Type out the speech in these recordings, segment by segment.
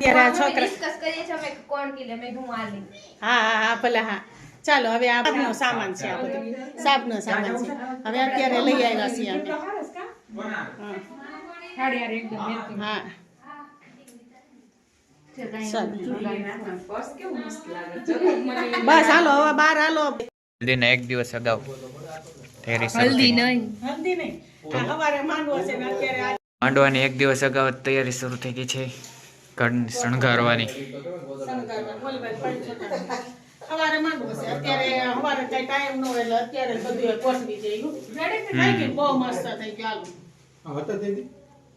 અત્યારે આ છોકરા ડિસ્કસ કરીએ છીએ અમે કે કોણ કિલે મેં કીધું હું આ લઈ. હા હા હા ભલે હા. ચાલો હવે આપનો સામાન છે આ બધું. સાબનો સામાન છે. હવે અત્યારે લઈ આવ્યા છીએ અમે. હા. ચાલો બસ હાલો હવે બહાર હાલો. હલ્દીના એક દિવસ અગાઉ હલ્દી નહીં. હલ્દી નહીં. આ માંડવો છે અત્યારે માંડવાની એક દિવસ અગાઉ તૈયારી શરૂ થઈ ગઈ છે. ઘરને શણગારવાની. શણગારવા, બોલવા, પડી જતા. સવારે માંડવો છે. અત્યારે સવારે કઈ ટાઈમ ન હોય એટલે અત્યારે બધું એ ગોઠવી દઈએ. થઈ બહુ મસ્ત થઈ ગયું હાલો.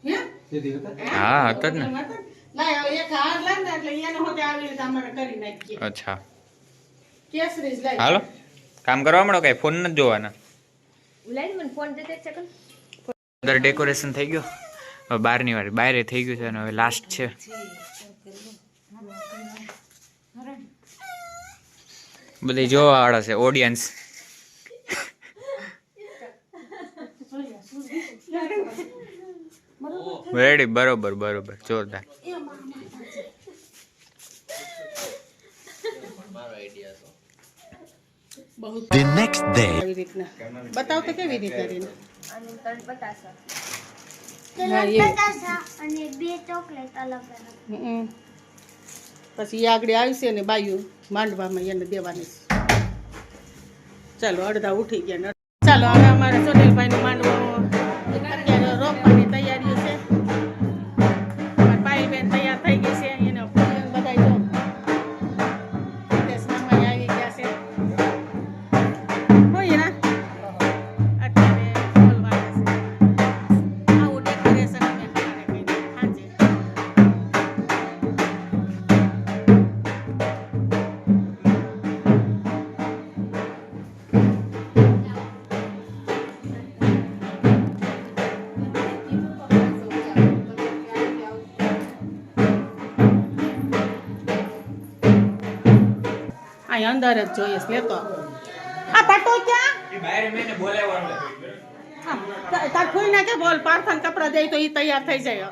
હે? હા હતા જ ને. એક હાર ને એટલે એને હોતે આવી રીતે અમારે કરી નાખીએ. અચ્છા. કેસરી જ લાય. હાલો કામ કરવા મળો કઈ? ફોન નથી જોવાના. ઉલાઈ મને ફોન દેતે એક સેકન્ડ અંદર ડેકોરેશન થઈ ગયું. હવે બહારની વાર બહારે થઈ ગયું છે અને હવે લાસ્ટ છે. બધી જોવાવાળા છે ઓડિયન્સ રેડી બરોબર બરોબર. જોરદાર. The next day. બતાવ તો કેવી રીતે કરીને અને બતાશે બતાસા અને બે ચોકલેટ અલગ અલગ. પછી એ આગળ આવશે ને બાયું માંડવામાં એને દેવાની. ચાલો અડધા ઉઠી ગયા ચાલો હવે અમારે સોનલભાઈનો માંડવો અહીં અંદર જ જોઈએ છે લેતો આ પટો ક્યાં? તાર ખોઈ નાખે બોલ પારખાન કપડા દે તો એ તૈયાર થઈ જાય.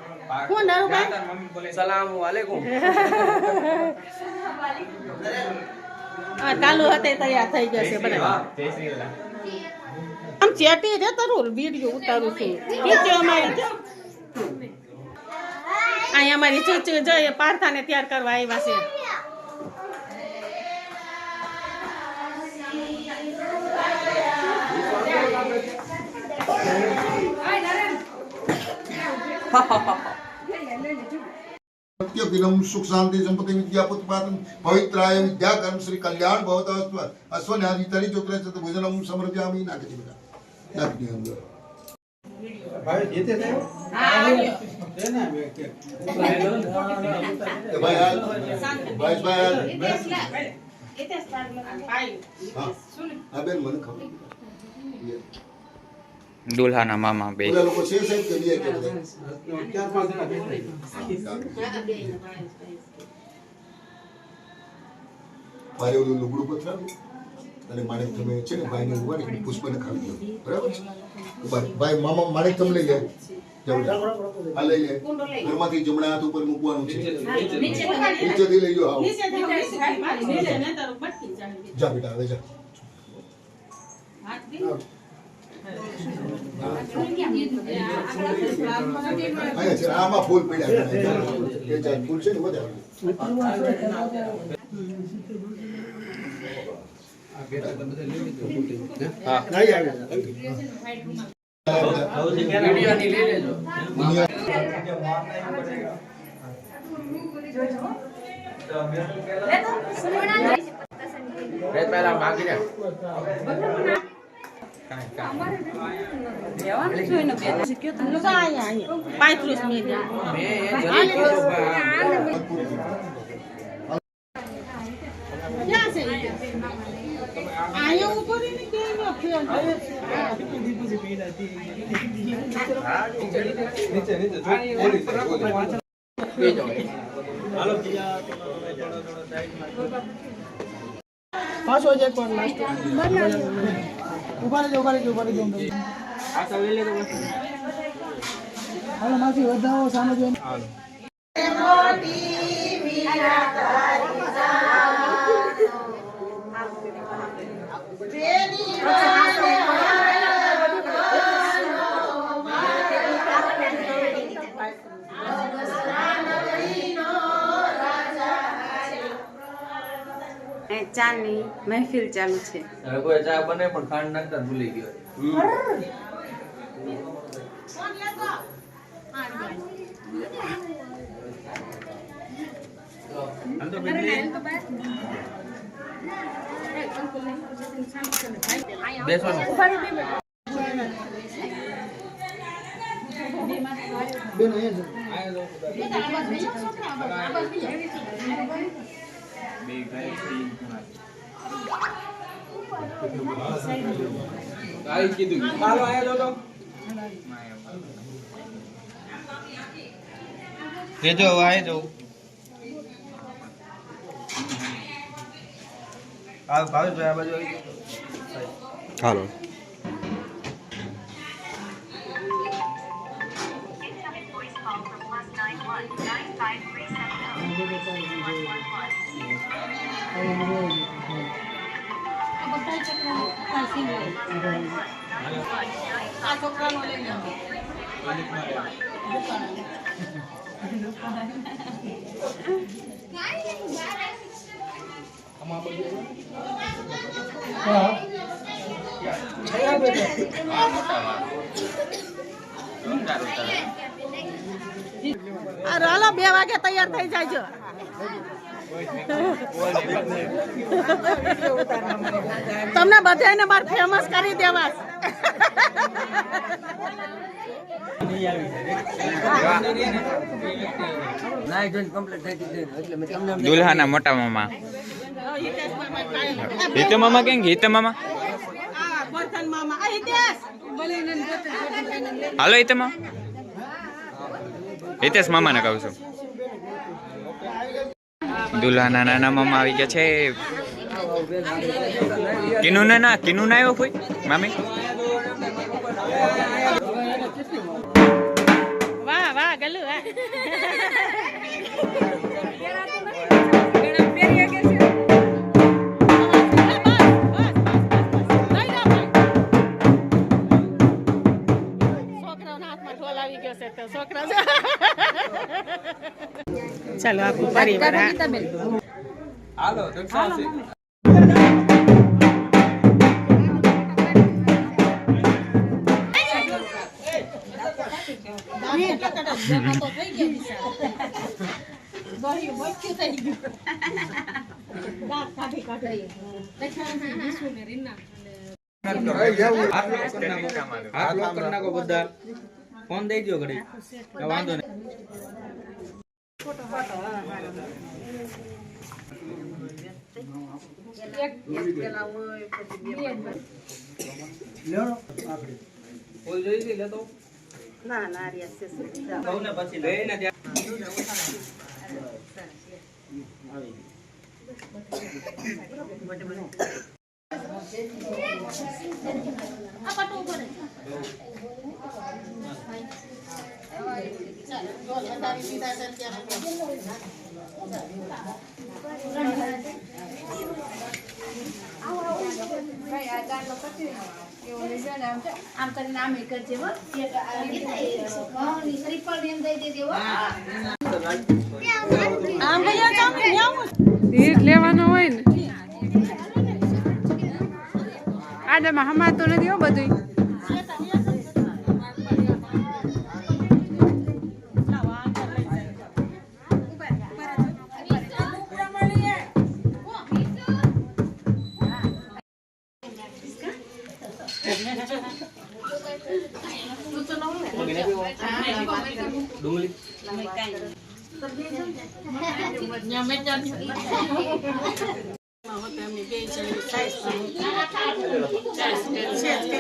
હું નરુભાઈ સલામ વાલેકુમ હા કાલુ હતે તૈયાર થઈ જશે બધા. આમ ચેટી રે તારું વીડિયો ઉતારું છું. ચૂચી અમારી જો. અહીં અમારી ચૂચી જોઈએ પારથાને તૈયાર કરવા આવ્યા છે. સત્યપિલમ સુખ શાંતિ સંપત્તિ વિદ્યા પુત્રપાતમ પવિત્રાય વિદ્યાકર્મ શ્રી કલ્યાણ ભવત અસ્વ અશ્વન્યાદિ તરી ચોકરે છે ભોજનમ સમર્પ્યામી નાખી બધા નાખી દે અંદર ભાઈ હાલ ભાઈ ભાઈ હા બેન મને ખબર દુલ્હાના મામા બે. લોકો છે સાહેબ કે બે કે બધા? મારે ઓલું લુગડું પથરાવ્યું અને માણેક તમે છે ને ભાઈને ઉભારી પુષ્પને ખાવી દો બરાબર છે? ભાઈ મામા માણેક તમે લઈ જાય. આ લઈ લે. ઘરમાંથી જમણા હાથ ઉપર મૂકવાનું છે. નીચેથી લઈ જાઓ આવો. જા બેટા હવે જા. હાથ આમાં ફૂલ પડ્યા ફૂલ છે ને વધારે પહેલા માંગી અહીંયા. પાંત્રીસ મિનિટ મેં એ જરી કીધું રહેજો. ઊભા રહેજો, ઊભા રહેજો, ઊભા રહેજો. હાલો, માસી, વધાવો, સામે જોઈને. મોટી એ ચાની મહેફિલ ચાલુ છે. હવે કોઈ ચા બને પણ ખાંડ નાખતા ભૂલી ગયો. કીધું હાલો આયા તો રેજો વાય જો આ ભાવેશભાઈ આ બાજુ આવી. હાલો છોકરાનો લઈ લો આ હાલો બે વાગે તૈયાર થઈ જાય તમને બધાને બાર ફેમસ કરી દેવા. દુલ્હાના મોટા મામા. હિત મામા કેમ હિત મામા? હાલો હિતમા હિતેશ મામાને કહું છું. દુલ્હાના નાના મામા આવી ગયા છે. કિનુ ને ના કિનુ ના આવ્યો કોઈ? મામી? પરિવાર હાલો ફોન દઈ દો ઘડી કે વાંધો નહીં. ના ના રિયા છે શું. કહું ને પછી લઈને ત્યાં આમ કરીને આમ એક જ. આ શ્રીફળ એમ દઈ દેજે. આમ જાવ. ભીડ લેવાનો હોય ને આડામાં હમાતો નથી હો બધું ડુંગળી.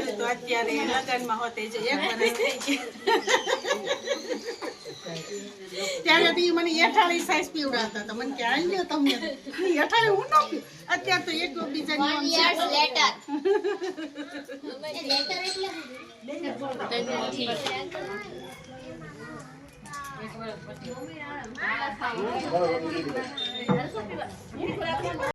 જ તો અત્યારે લગ્નમાં હોતે જે એક વર્ષ થઈ ગયા. ત્યારે તો મને એઠાળી સાઈઝ પીવડાવતા હતા. મને કે આઈ લ્યો તમને. એઠાળી હું ન પીવું? અત્યારે તો એક બીજાની પછી